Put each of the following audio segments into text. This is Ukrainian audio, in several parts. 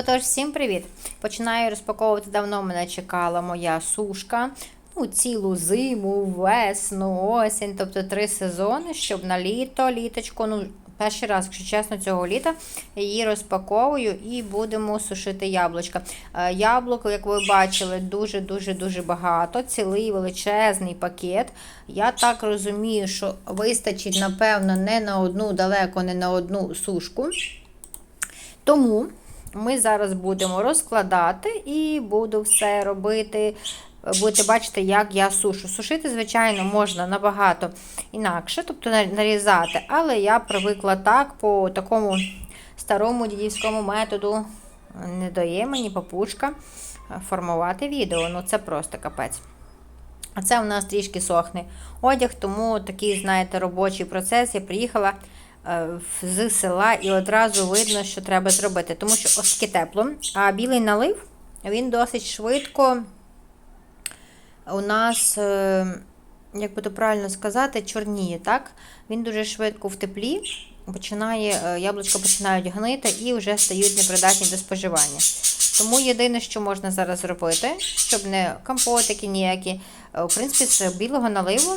Отож, всім привіт! Починаю розпаковувати давно мене чекала моя сушка. Ну, цілу зиму, весну, осінь, тобто три сезони, щоб на літо, літочку, ну, перший раз, якщо чесно, цього літа її розпаковую і будемо сушити яблучка. Е, Яблук, як ви бачили, дуже-дуже-дуже багато, цілий величезний пакет. Я так розумію, що вистачить, напевно, не на одну, далеко не на одну сушку. Тому ми зараз будемо розкладати і буду все робити. Будете бачити, як я сушу. Сушити, звичайно, можна набагато інакше, тобто нарізати, але я привикла так, по такому старому дідівському методу, не дає мені папушка формувати відео. Ну це просто капець. А це у нас трішки сохне одяг, тому такий, знаєте, робочий процес. Я приїхала з села і одразу видно, що треба зробити. Тому що оскільки тепло, а білий налив, він досить швидко у нас, як би то правильно сказати, чорніє. так? Він дуже швидко в теплі, починає, яблучка починають гнити і вже стають непридатні до споживання. Тому єдине, що можна зараз зробити, щоб не компотики ніякі, в принципі, з білого наливу.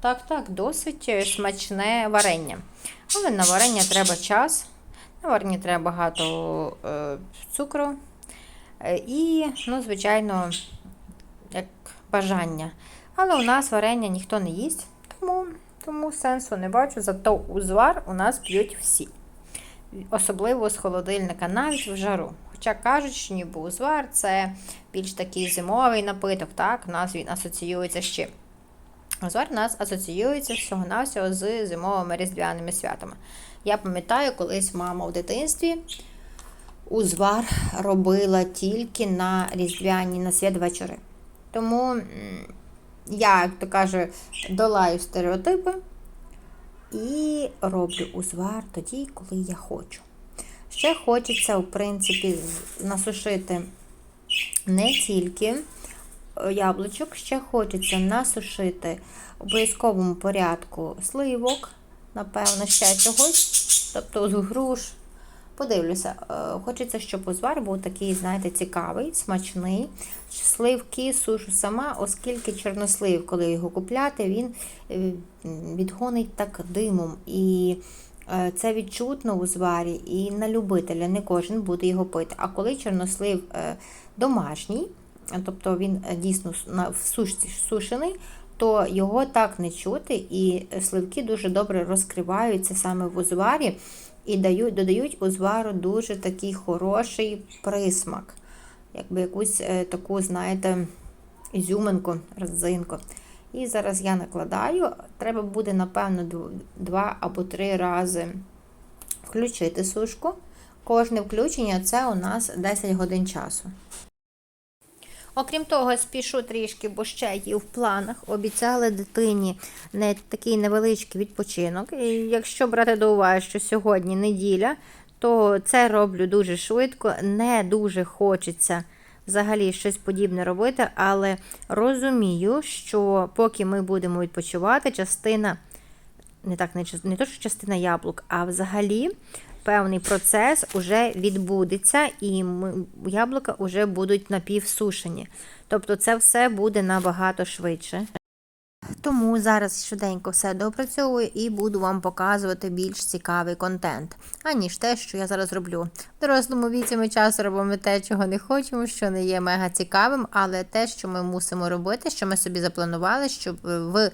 Так, так, досить смачне варення. Але на варення треба час. На варення треба багато е, цукру. Е, і, ну, звичайно, як бажання. Але у нас варення ніхто не їсть, тому тому сенсу не бачу. Зато узвар у нас п'ють всі. Особливо з холодильника, навіть в жару. Хоча кажуть, що ніби узвар це більш такий зимовий напиток, так, у нас він асоціюється з чим. У нас асоціюється всього-навсього з зимовими різдвяними святами. Я пам'ятаю, колись мама в дитинстві узвар робила тільки на різдвяні на святвечори. Тому я, як то каже, долаю стереотипи і роблю узвар тоді, коли я хочу. Ще хочеться, в принципі, насушити не тільки яблучок, ще хочеться насушити в обов'язковому порядку сливок, напевно, ще чогось, тобто з груш. Подивлюся, хочеться, щоб узвар був такий, знаєте, цікавий, смачний. Сливки сушу сама, оскільки чорнослив, коли його купляти, він відгонить так димом. І це відчутно у зварі і на любителя, не кожен буде його пити. А коли чорнослив домашній, тобто він дійсно в сушці сушений, то його так не чути, і сливки дуже добре розкриваються саме в узварі і дають, додають узвару дуже такий хороший присмак. Якби якусь е, таку, знаєте, ізюминку, роззинку. І зараз я накладаю, треба буде, напевно, два або три рази включити сушку. Кожне включення це у нас 10 годин часу. Окрім того, спішу трішки, бо ще є в планах. Обіцяли дитині не такий невеличкий відпочинок. І якщо брати до уваги, що сьогодні неділя, то це роблю дуже швидко, не дуже хочеться взагалі щось подібне робити, але розумію, що поки ми будемо відпочивати, частина, не так, не, не то, що частина яблук, а взагалі певний процес вже відбудеться, і яблука вже будуть напівсушені. Тобто це все буде набагато швидше. Тому зараз швиденько все допрацьовую і буду вам показувати більш цікавий контент, аніж те, що я зараз роблю. В дорослому віці ми часто робимо те, чого не хочемо, що не є мега цікавим, але те, що ми мусимо робити, що ми собі запланували, щоб в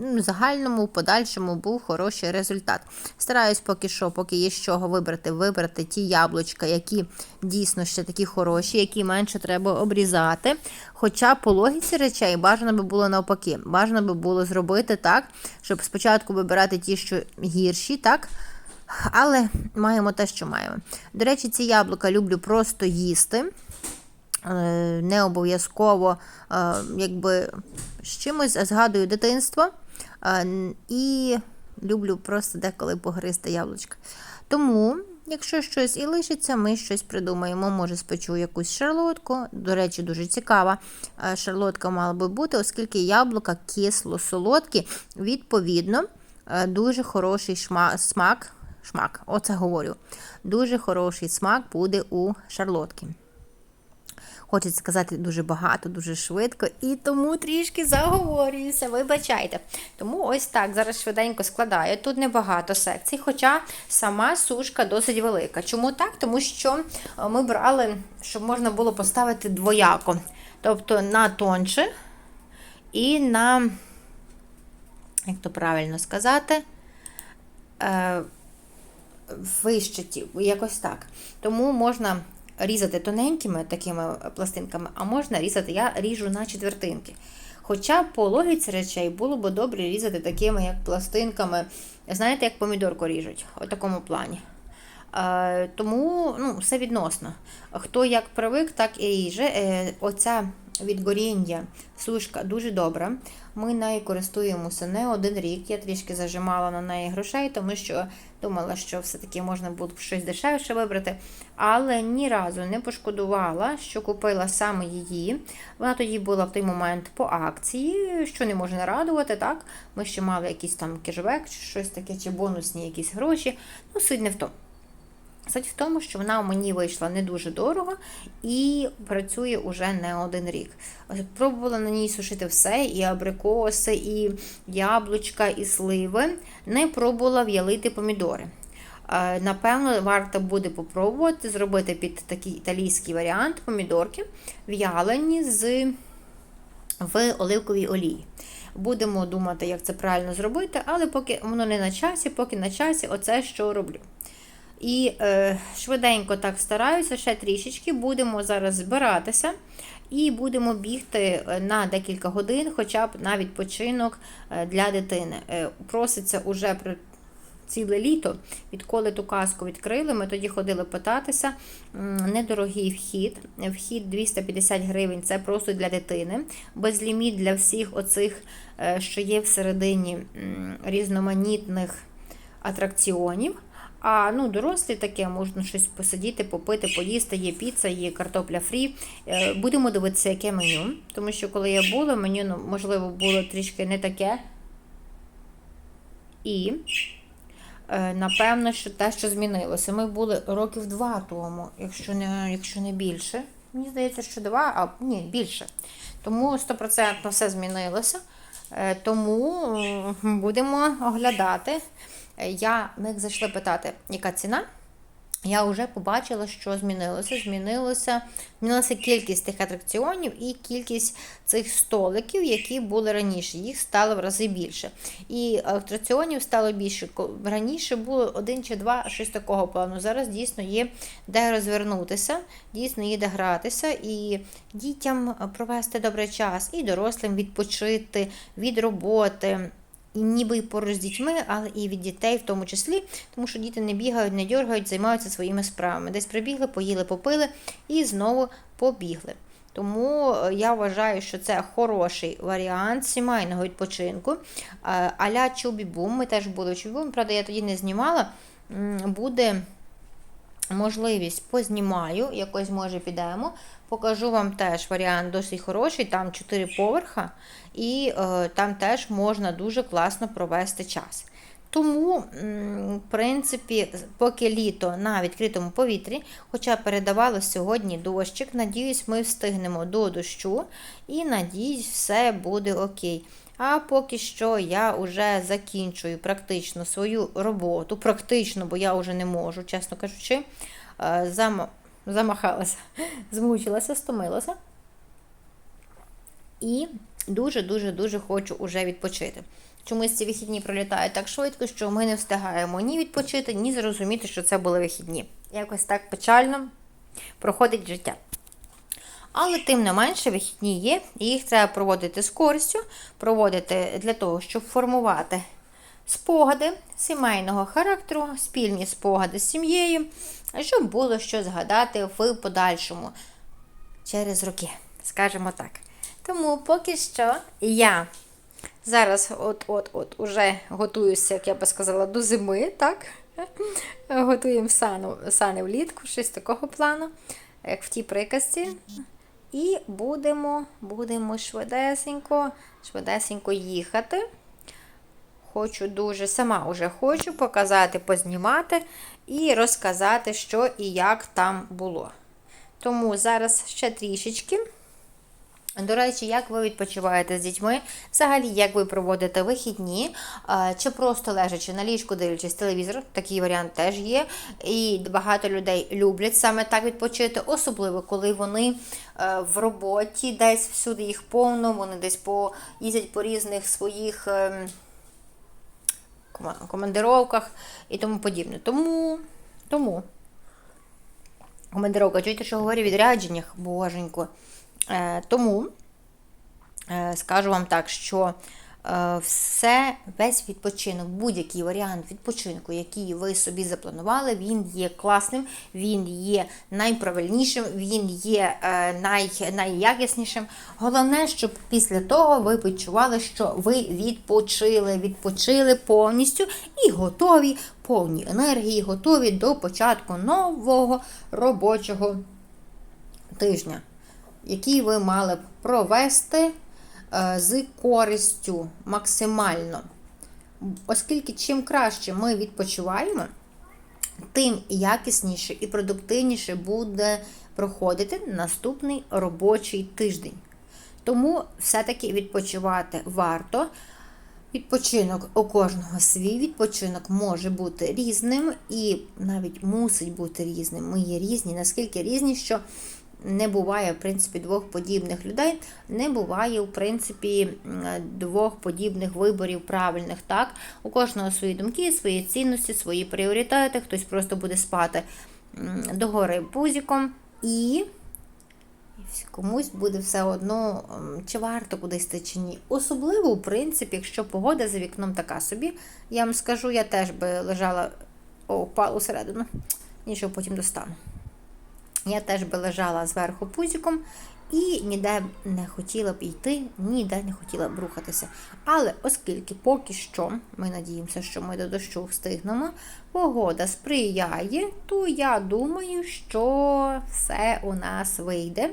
ну, загальному, подальшому був хороший результат. Стараюсь поки що, поки є з чого вибрати, вибрати ті яблучка, які дійсно ще такі хороші, які менше треба обрізати. Хоча по логіці речей бажано би було навпаки. Бажано би було зробити так, щоб спочатку вибирати ті, що гірші, так? Але маємо те, що маємо. До речі, ці яблука люблю просто їсти. Е, не обов'язково, е, якби з чимось згадую дитинство. Е, і люблю просто деколи погризти яблучка. Тому Якщо щось і лишиться, ми щось придумаємо. Може, спечу якусь шарлотку. До речі, дуже цікава. Е, шарлотка мала би бути, оскільки яблука кисло-солодкі, відповідно, е, дуже хороший смак шмак. Оце говорю. Дуже хороший смак буде у шарлотки. Хочеться сказати дуже багато, дуже швидко, і тому трішки заговорююся, вибачайте. Тому ось так зараз швиденько складаю. Тут небагато секцій, хоча сама сушка досить велика. Чому так? Тому що е, ми брали, щоб можна було поставити двояко. Тобто на тонше і на, як то правильно сказати, е, вищиті, якось так. Тому можна різати тоненькими такими пластинками, а можна різати, я ріжу на четвертинки. Хоча по логіці речей було б добре різати такими, як пластинками, знаєте, як помідорку ріжуть, у такому плані. Е, тому ну, все відносно. Хто як привик, так і ріже. Е, оця від горіння сушка дуже добра. Ми нею користуємося не один рік. Я трішки зажимала на неї грошей, тому що думала, що все-таки можна було б щось дешевше вибрати. Але ні разу не пошкодувала, що купила саме її. Вона тоді була в той момент по акції, що не може не радувати. так? Ми ще мали якийсь там кешбек, чи щось таке, чи бонусні якісь гроші. Ну, суть не в тому. Суть в тому, що вона мені вийшла не дуже дорого і працює уже не один рік. Пробувала на ній сушити все: і абрикоси, і яблучка, і сливи. Не пробувала в'ялити помідори. Напевно, варто буде попробувати зробити під такий італійський варіант помідорки, в'ялені з в оливковій олії. Будемо думати, як це правильно зробити, але поки воно не на часі, поки на часі, оце що роблю. І е, швиденько так стараюся, ще трішечки. Будемо зараз збиратися і будемо бігти е, на декілька годин, хоча б на відпочинок е, для дитини. Е, проситься уже про ціле літо, відколи ту казку відкрили. Ми тоді ходили питатися. Недорогий вхід. Вхід 250 гривень це просто для дитини, безліміт для всіх оцих, що є всередині різноманітних атракціонів. А ну, дорослі таке, можна щось посидіти, попити, поїсти, є піца, є картопля фрі. Е, будемо дивитися, яке меню. Тому що, коли я була, меню, ну, можливо, було трішки не таке. І, е, напевно, що те, що змінилося. Ми були років два тому, якщо не якщо не більше. Мені здається, що два, а ні, більше. Тому 100% все змінилося. Е, тому будемо оглядати. Я них зайшла питати, яка ціна. Я вже побачила, що змінилося. Змінилося, змінилася кількість тих атракціонів і кількість цих столиків, які були раніше. Їх стало в рази більше. І атракціонів стало більше. Раніше було один чи два, щось такого плану. Зараз дійсно є де розвернутися, дійсно є де гратися, і дітям провести добрий час, і дорослим відпочити від роботи і ніби поруч з дітьми, але і від дітей в тому числі, тому що діти не бігають, не дергають, займаються своїми справами. Десь прибігли, поїли, попили і знову побігли. Тому е, я вважаю, що це хороший варіант сімейного відпочинку. Е, аля Чубі-Бум, ми теж були в Чубі-Бум, правда, я тоді не знімала. Буде можливість познімаю, якось може підемо. Покажу вам теж варіант досить хороший, там 4 поверха, і е, там теж можна дуже класно провести час. Тому, в принципі, поки літо на відкритому повітрі, хоча передавали сьогодні дощик, надіюсь, ми встигнемо до дощу і надіюсь, все буде окей. А поки що я вже закінчую практично свою роботу. Практично, бо я вже не можу, чесно кажучи, е, зам... замахалася, змучилася, стомилася. І дуже-дуже-дуже хочу уже відпочити. Чомусь ці вихідні пролітають так швидко, що ми не встигаємо ні відпочити, ні зрозуміти, що це були вихідні. Якось так печально проходить життя. Але, тим не менше, вихідні є, і їх треба проводити з користю, проводити для того, щоб формувати спогади сімейного характеру, спільні спогади з сім'єю, щоб було що згадати в подальшому через роки, скажімо так. Тому поки що я зараз от-от-от уже готуюся, як я би сказала, до зими, так? Готуємо сану, сани влітку, щось такого плану, як в тій приказці. І будемо будемо швидесенько, швидесенько їхати. Хочу дуже, сама вже хочу показати, познімати і розказати, що і як там було. Тому зараз ще трішечки. До речі, як ви відпочиваєте з дітьми? Взагалі, як ви проводите вихідні, чи просто лежачи на ліжку, дивлячись телевізор, такий варіант теж є. І багато людей люблять саме так відпочити, особливо коли вони е, в роботі, десь всюди їх повно, вони десь по їздять по різних своїх ем, командировках і тому подібне. Тому, тому командировка, чуєте, що говорю, відрядженнях, боженько. Е, тому е, скажу вам так, що е, все, весь відпочинок, будь-який варіант відпочинку, який ви собі запланували, він є класним, він є найправильнішим, він є най, найякіснішим. Головне, щоб після того ви відчували, що ви відпочили, відпочили повністю і готові, повні енергії, готові до початку нового робочого тижня, який ви мали б провести е, з користю максимально. Оскільки чим краще ми відпочиваємо, тим якісніше і продуктивніше буде проходити наступний робочий тиждень. Тому все-таки відпочивати варто. Відпочинок у кожного свій відпочинок може бути різним і навіть мусить бути різним. Ми є різні, наскільки різні, що не буває, в принципі, двох подібних людей, не буває, в принципі, двох подібних виборів правильних. Так, у кожного свої думки, свої цінності, свої пріоритети. Хтось просто буде спати догори пузіком і. Комусь буде все одно, чи варто кудись йти, чи ні. Особливо, в принципі, якщо погода за вікном така собі, я вам скажу, я теж би лежала, о, впала усередину, нічого потім достану. Я теж би лежала зверху пузіком і ніде не хотіла б йти, ніде не хотіла б рухатися. Але оскільки поки що, ми надіємося, що ми до дощу встигнемо, погода сприяє, то я думаю, що все у нас вийде.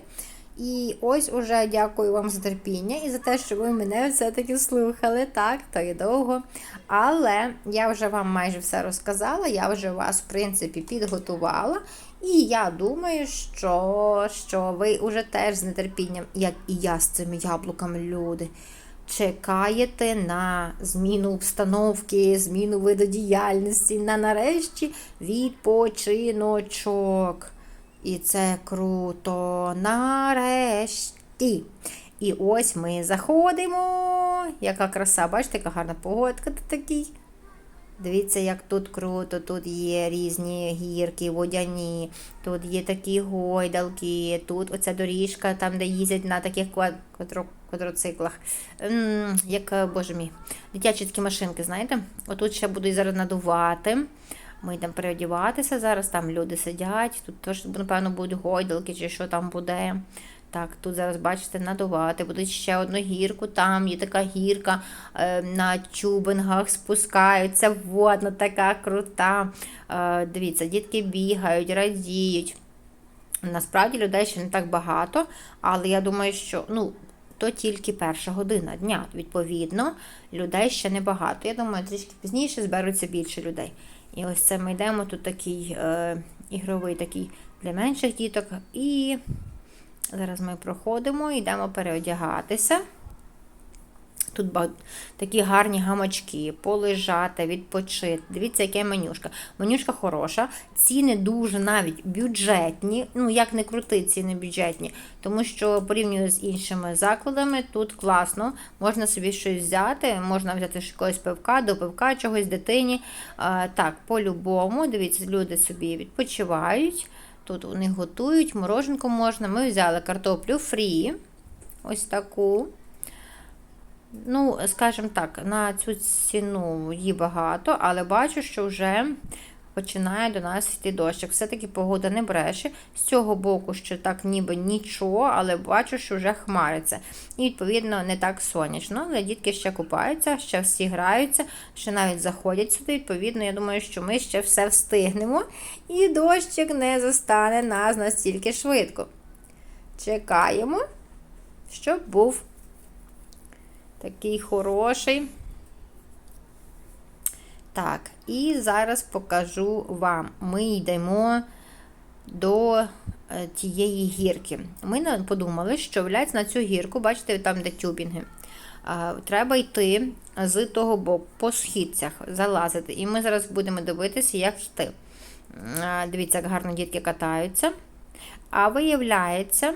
І ось уже дякую вам за терпіння і за те, що ви мене все-таки слухали так, то і довго. Але я вже вам майже все розказала, я вже вас, в принципі, підготувала. І я думаю, що що ви вже теж з нетерпінням, як і я з цими яблуками, люди, чекаєте на зміну обстановки, зміну виду діяльності, на нарешті відпочиночок. І це круто нарешті. І ось ми заходимо. Яка краса, бачите, яка гарна погодка такий. Дивіться, як тут круто, тут є різні гірки, водяні, тут є такі гойдалки, тут оця доріжка, там, де їздять на таких квадро, квадроциклах. Як, боже мій, дитячі такі машинки, знаєте? Отут ще буду зараз надувати. Ми йдемо переодіватися. Зараз там люди сидять, тут теж, напевно, будуть гойдалки чи що там буде. Так, тут зараз, бачите, надувати. Будуть ще одну гірку, там є така гірка е, на тюбингах спускаються. Водна така крута. Е, дивіться, дітки бігають, радіють. Насправді людей ще не так багато, але я думаю, що ну, то тільки перша година дня. Відповідно, людей ще небагато. Я думаю, трішки пізніше зберуться більше людей. І ось це ми йдемо. Тут такий е, ігровий такий для менших діток. І зараз ми проходимо, і йдемо переодягатися. Тут такі гарні гамачки, полежати, відпочити. Дивіться, яке менюшка. Менюшка хороша, ціни дуже навіть бюджетні. Ну, як не крути, ціни бюджетні, тому що порівнюю з іншими закладами, тут класно, можна собі щось взяти, можна взяти якогось пивка, до пивка, чогось дитині. Так, по-любому, дивіться, люди собі відпочивають. Тут них готують, мороженку можна. Ми взяли картоплю фрі. Ось таку. Ну, скажімо так, на цю ціну її багато, але бачу, що вже починає до нас йти дощик. Все-таки погода не бреше. З цього боку, що так ніби нічого, але бачу, що вже хмариться. І, відповідно, не так сонячно. Але дітки ще купаються, ще всі граються, ще навіть заходять сюди. Відповідно, я думаю, що ми ще все встигнемо. І дощик не застане нас настільки швидко. Чекаємо, щоб був. Такий хороший. Так, і зараз покажу вам. Ми йдемо до е, тієї гірки. Ми подумали, що вляць на цю гірку, бачите, там де тюбінги. Треба йти з того боку по східцях, залазити. І ми зараз будемо дивитися, як йти. Дивіться, як гарно дітки катаються. А виявляється,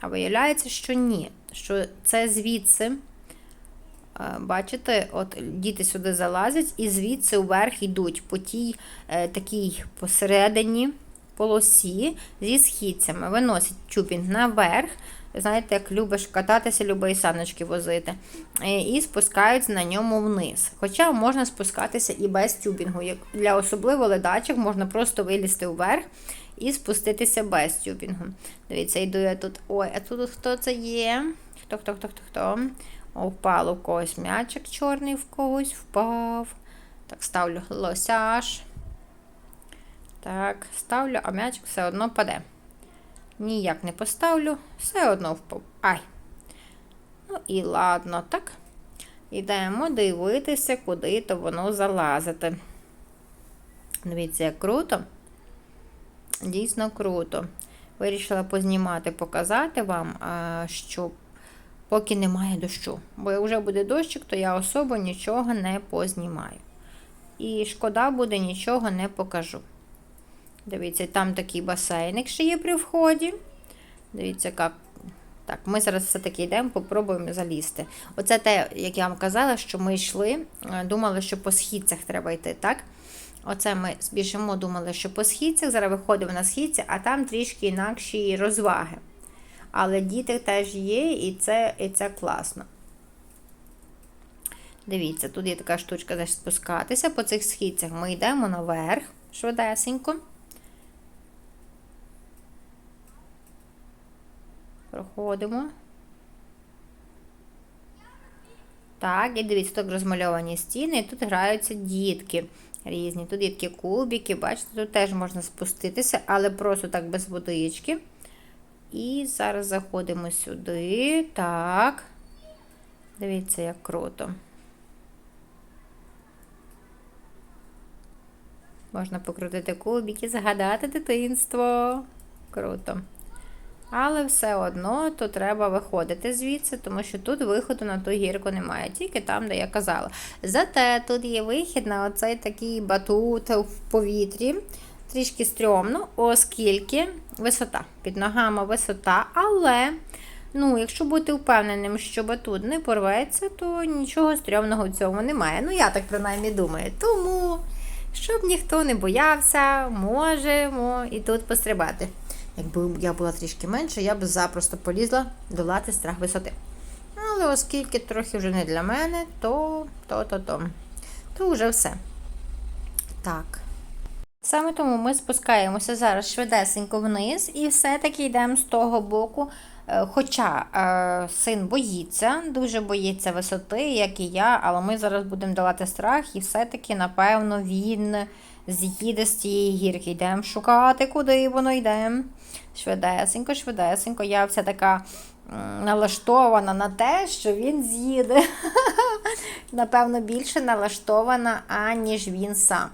а виявляється, що ні. Що це звідси. Е, Бачите, от діти сюди залазять і звідси вверх йдуть по тій е, такій посередині полосі зі східцями. Виносять тюбінг наверх. Знаєте, як любиш кататися, любиш саночки возити. Е, І спускаються на ньому вниз. Хоча можна спускатися і без тюбінгу. Для особливо ледачок можна просто вилізти вверх і спуститися без тюбінгу. Дивіться, йду я тут. Ой, а тут хто це є? Хто, хто, хто, хто, хто? Впало в когось м'ячик чорний, в когось впав. Так, ставлю лосяж. Так, ставлю, а м'ячик все одно паде. Ніяк не поставлю, все одно впав. Ай. Ну і ладно, так. Йдемо дивитися, куди то воно залазити. Дивіться, як круто. Дійсно круто. Вирішила познімати, показати вам, а, що поки немає дощу. Бо як вже буде дощик, то я особо нічого не познімаю. І шкода буде, нічого не покажу. Дивіться, там такий басейник ще є при вході. Дивіться, як. Так, ми зараз все-таки йдемо, попробуємо залізти. Оце те, як я вам казала, що ми йшли, е, думали, що по східцях треба йти, так? Оце ми збіжимо, думали, що по східцях, зараз виходимо на східці, а там трішки інакші розваги. Але діти теж є, і це, і це класно. Дивіться, тут є така штучка де спускатися. По цих східцях ми йдемо наверх швидесенько. Проходимо. Так, і дивіться, тут розмальовані стіни, і тут граються дітки різні. Тут є такі кубики, бачите, тут теж можна спуститися, але просто так без водички. І зараз заходимо сюди. Так. Дивіться, як круто. Можна покрутити кубики, згадати дитинство. Круто. Але все одно то треба виходити звідси, тому що тут виходу на ту гірку немає, тільки там, де я казала. Зате тут є вихід на оцей такий батут в повітрі. Трішки стрьомно, оскільки висота. Під ногами висота, але. Ну, якщо бути впевненим, що батут не порветься, то нічого стрьомного в цьому немає. Ну, я так принаймні думаю. Тому, щоб ніхто не боявся, можемо і тут пострибати. Якби я була трішки менше, я б запросто полізла долати страх висоти. Але оскільки трохи вже не для мене, то то-то-то. То вже все. Так. Саме тому ми спускаємося зараз швидесенько вниз і все-таки йдемо з того боку. Е, Хоча е, син боїться, дуже боїться висоти, як і я, але ми зараз будемо давати страх, і все-таки, напевно, він з'їде з цієї гірки. Йдемо шукати, куди воно йде. Швидесенько, швидесенько. Я вся така налаштована на те, що він з'їде. Напевно, більше налаштована, аніж він сам.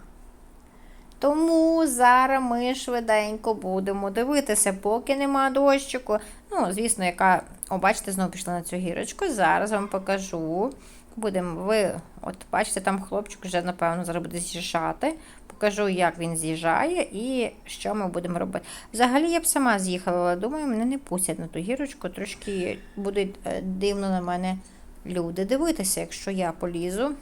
Тому зараз ми швиденько будемо дивитися, поки нема дощику. Ну, звісно, яка. О, бачите, знову пішла на цю гірочку. Зараз вам покажу. Будемо ви, от бачите, там хлопчик вже, напевно, зараз буде з'їжджати. Покажу, як він з'їжджає і що ми будемо робити. Взагалі я б сама з'їхала, але думаю, мене не пустять на ту гірочку. Трошки буде дивно на мене люди дивитися, якщо я полізу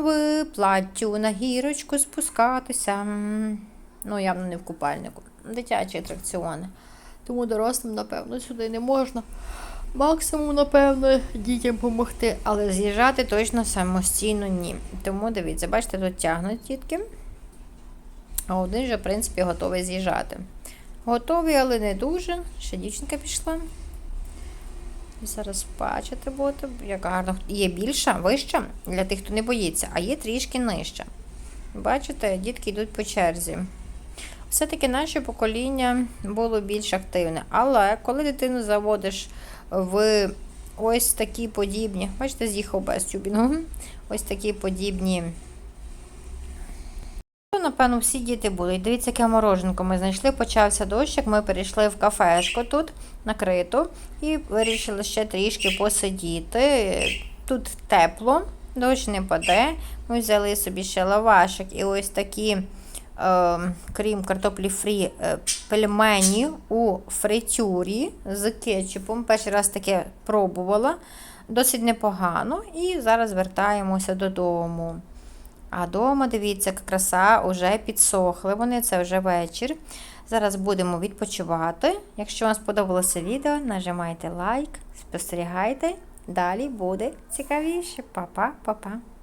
в платтю на гірочку спускатися. Ну, явно не в купальнику. Дитячі атракціони. Тому дорослим, напевно, сюди не можна. Максимум, напевно, дітям допомогти, але з'їжджати точно самостійно ні. Тому дивіться, бачите, тут тягнуть дітки. А один вже, в принципі, готовий з'їжджати. Готовий, але не дуже. Ще дівчинка пішла. Зараз бачите, буде, як гарно. Є більша, вища для тих, хто не боїться, а є трішки нижча. Бачите, дітки йдуть по черзі. Все-таки наше покоління було більш активне. Але коли дитину заводиш в ось такі подібні, бачите, з'їхав без тюбінгу, ось такі подібні напевно, всі діти будуть. Дивіться, яке мороженко ми знайшли. Почався дощик, ми перейшли в кафешку тут накриту і вирішили ще трішки посидіти. Тут тепло, дощ не паде. Ми взяли собі ще лавашик і ось такі, е, крім картоплі фрі, е, пельмені у фритюрі з кетчупом. Перший раз таке пробувала. Досить непогано. І зараз вертаємося додому. А дома, дивіться, краса, вже підсохли вони, це вже вечір. Зараз будемо відпочивати. Якщо вам сподобалося відео, нажимайте лайк, спостерігайте. Далі буде цікавіше. Па-па, па-па.